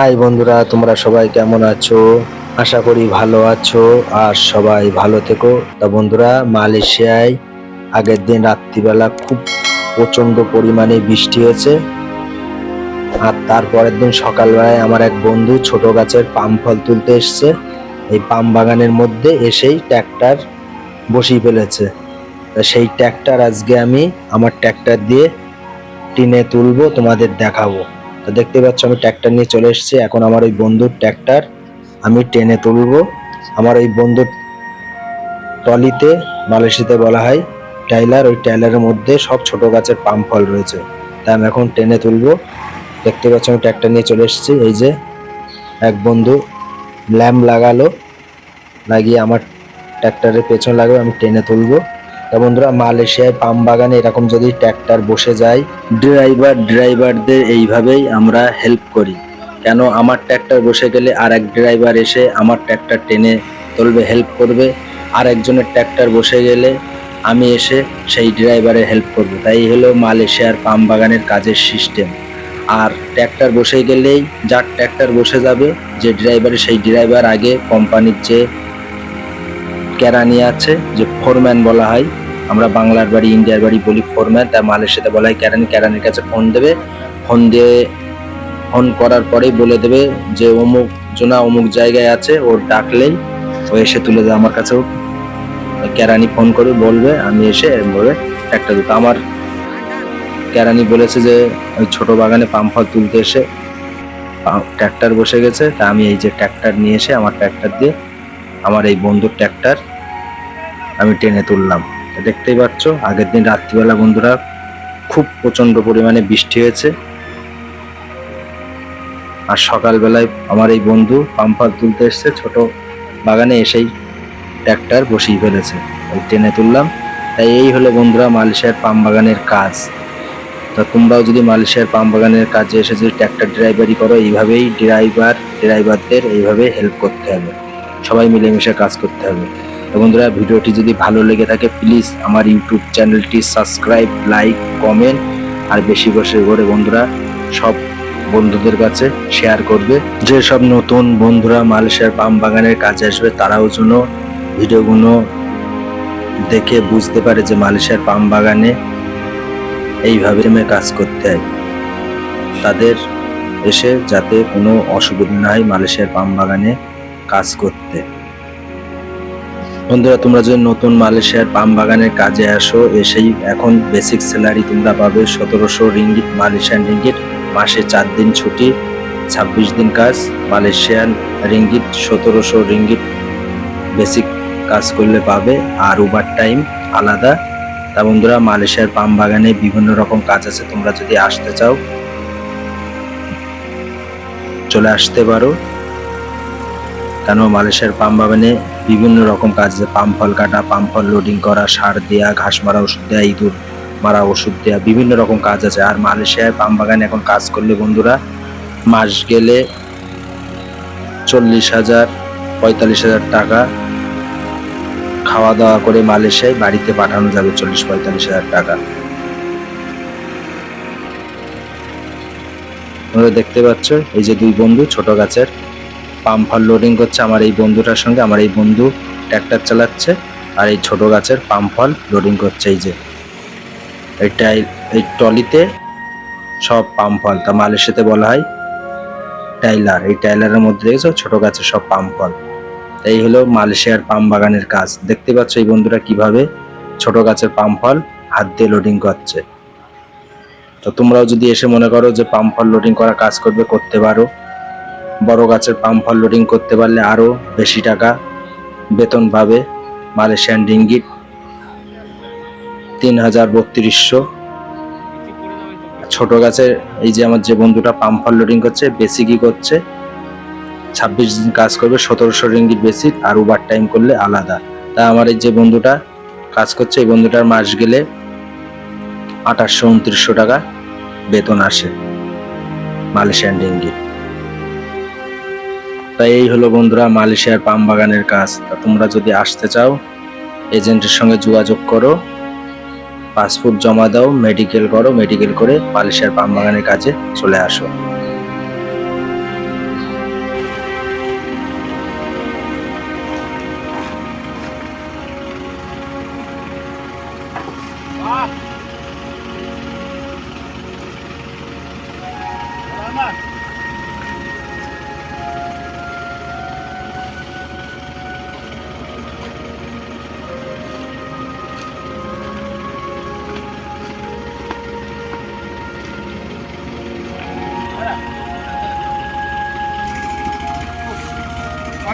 High বন্ধুরা, তোমরা সবাই কেমন আছো? আশা করি ভালো আছো আর সবাই ভালো থেকো। তা বন্ধুরা, মালয়েশিয়ায় আগের দিন রাত্রিবেলা খুব প্রচণ্ড পরিমাণে বৃষ্টি হয়েছে। আর তারপরের দিন সকালবেলায় আমার এক বন্ধু ছোট গাছের পাম ফল তুলতে এসছে। এই পাম বাগানের মধ্যে এসেই ট্র্যাক্টর বসিয়ে ফেলেছে। তা সেই ট্র্যাক্টর আজকে আমি আমার ট্র্যাক্টর দিয়ে টিনে তুলবো, তোমাদের দেখাবো। তো দেখতে পাচ্ছ, আমি ট্র্যাক্টর নিয়ে চলে এসেছি। এখন আমার ওই বন্ধুর ট্র্যাক্টর আমি টেনে তুলবো। আমার ওই বন্ধুর টলিতে মালয়েশিয়াতে বলা হয় টাইলার ওই টাইলারের মধ্যে সব ছোট গাছের পাম ফল রয়েছে। তাই আমি এখন টেনে তুলবো। দেখতে পাচ্ছ, আমি ট্র্যাক্টর নিয়ে চলে এসেছি। এই যে এক বন্ধু ল্যাম্প লাগালো, লাগিয়ে আমার ট্র্যাক্টরের পেছন লাগাবে, আমি টেনে তুলবো। তা বন্ধুরা, মালয়েশিয়ায় পাম বাগানে এরকম যদি ট্র্যাক্টর বসে যায়, ড্রাইভার, ড্রাইভারদের এইভাবেই আমরা হেল্প করি। কেন? আমার ট্র্যাক্টর বসে গেলে আর এক ড্রাইভার এসে আমার ট্র্যাক্টর টেনে তুলবে হেল্প করবে। আর একজনের ট্র্যাক্টর বসে গেলে আমি এসে সেই ড্রাইভারের হেল্প করব। তাই হলো মালয়েশিয়ার পাম বাগানের কাজের সিস্টেম আর ট্র্যাক্টর বসে গেলেই যার ট্র্যাক্টর বসে যাবে, যে ড্রাইভারের সেই ড্রাইভার আগে কোম্পানির যে কেরানি আছে, যে ফোরম্যান বলা হয়। আমরা বাংলার বাড়ি, ইন্ডিয়ার বাড়ি বলি ফোরম্যান, তার মালয়েশিয়াতে বলা হয় কেরানি। কেরানির কাছে ফোন দেবে। ফোন দিয়ে, ফোন করার পরেই বলে দেবে যে, অমুক জনা অমুক জায়গায় আছে, ওর ডাকলেই ও এসে তুলে দেবে আমার কাছেও। কেরানি ফোন করে বলবে, আমি এসে ভাবে একটা দুটো। আমার কেরানি বলেছে যে, ওই ছোট বাগানে পাম ফল তুলতে এসে ট্র্যাক্টর বসে গেছে, তা আমি এই যে ট্র্যাক্টর নিয়ে এসে আমার ট্র্যাক্টর দিয়ে, আমার এই বন্ধুর ট্র্যাক্টর আমি টেনে তুললাম। দেখতেই পাচ্ছ, আগের দিন রাত্রিবেলা বন্ধুরা খুব প্রচণ্ড পরিমাণে বৃষ্টি হয়েছে। আর সকালবেলায় আমার এই বন্ধু পাম্পার তুলতে এসছে, ছোট বাগানে এসেই ট্র্যাক্টর বসিয়ে ফেলেছে। ওই টেনে তুললাম। তাই এই হলো বন্ধুরা মালয়েশিয়ার পাম বাগানের কাজ। তা তোমরাও যদি মালয়েশিয়ার পাম বাগানের কাজে এসে যদি ট্র্যাক্টর ড্রাইভারি করো, এইভাবেই ড্রাইভার, ড্রাইভারদের এইভাবে হেল্প করতে হবে। সবাই মিলেমিশে কাজ করতে হবে। বন্ধুরা, ভিডিওটি যদি ভালো লেগে থাকে প্লিজ আমার ইউটিউব চ্যানেলটি সাবস্ক্রাইব লাইক কমেন্ট আর বেশি বসে করে বন্ধুরা, সব বন্ধুদের কাছে শেয়ার করবে। যে সব নতুন বন্ধুরা মালয়েশিয়ার পাম বাগানের কাজে আসবে, তারাও যেন ভিডিওগুলো দেখে বুঝতে পারে যে মালয়েশিয়ার পাম বাগানে এইভাবে নেমে কাজ করতে হয়। তাদের এসে যাতে কোনো অসুবিধা না হয় মালয়েশিয়ার পাম বাগানে কাজ করতে। বন্ধুরা, তোমরা যদি নতুন মালয়েশিয়ার পাম বাগানের কাজে আসো, এসেই এখন বেসিক স্যালারি তোমরা পাবে সতেরোশো রিঙ্গিট মালয়েশিয়ান রিঙ্গিট মাসে চার দিন ছুটি, ছাব্বিশ দিন কাজ, মালয়েশিয়ান রিঙ্গিট সতেরোশো রিঙ্গিট বেসিক কাজ করলে পাবে, আর ওভার টাইম আলাদা। তা বন্ধুরা, মালয়েশিয়ার পাম বাগানে বিভিন্ন রকম কাজ আছে, তোমরা যদি আসতে চাও, চলে আসতে পারো। কেন মালয়েশিয়ার পাম বাগানে বিভিন্ন রকম কাজ আছে। পাম ফল কাটা পাম ফল লোডিং করা, সার দেয়া, ঘাস মারা ওষুধ দেয়া, ইঁদুর মারা ওষুধ দেয়া, বিভিন্ন রকম কাজ আছে। আর মালয়েশিয়ায় পাম বাগানে এখন কাজ করলে বন্ধুরা মাস গেলে চল্লিশ হাজার, পঁয়তাল্লিশ হাজার টাকা খাওয়া দাওয়া করে মালয়েশিয়ায় বাড়িতে পাঠানো যাবে চল্লিশ, পঁয়তাল্লিশ হাজার টাকা। তোমরা দেখতে পাচ্ছ, এই যে দুই বন্ধু, ছোট গাছের পাম ফল লোডিং করছে আমার এই বন্ধুটার সঙ্গে। আমার এই বন্ধু ট্র্যাক্টর চালাচ্ছে আর এই ছোট গাছের পাম ফল লোডিং করছে এই যে। এই টাই এই টলিতে সব পাম ফল তা মালয়েশিয়াতে বলা হয় টাইলার এই টাইলারের মধ্যে দেখেছ? ছোট গাছের সব পাম ফল এই হলো মালয়েশিয়ার পাম বাগানের কাজ। দেখতে পাচ্ছ এই বন্ধুরা কীভাবে ছোট গাছের পাম ফল হাত দিয়ে লোডিং করছে। তো তোমরাও যদি এসে মনে করো যে পাম ফল লোডিং করা কাজ করবে, করতে পারো। বড় গাছের পাম ফল লোডিং করতে পারলে আরও বেশি টাকা বেতন পাবে মালয়েশিয়ান রিঙ্গিট তিন হাজার বত্রিশশো। ছোট গাছের এই যে আমার যে বন্ধুটা পাম ফল লোডিং করছে বেসিকই করছে? ছাব্বিশ দিন কাজ করবে, সতেরোশো রিঙ্গিট বেসিক আর ওভার টাইম করলে আলাদা। তা আমার এই যে বন্ধুটা কাজ করছে, এই বন্ধুটার মাস গেলে আঠাশশো উনত্রিশশো টাকা বেতন আসে মালয়েশিয়ান রিঙ্গিট তাই এই হলো বন্ধুরা মালয়েশিয়ার পাম বাগানের কাজ। তা তোমরা যদি আসতে চাও, এজেন্টের সঙ্গে যোগাযোগ করো, পাসপোর্ট জমা দাও, মেডিকেল করো, মেডিকেল করে মালয়েশিয়ার পাম বাগানের কাজে চলে আসো।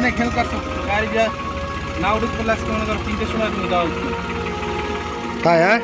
অনেক হেল্প করছ? গাড়ি যা, না উঠে পড়লে আজকে মনে করো তিনটের সময় তাই হ্যাঁ?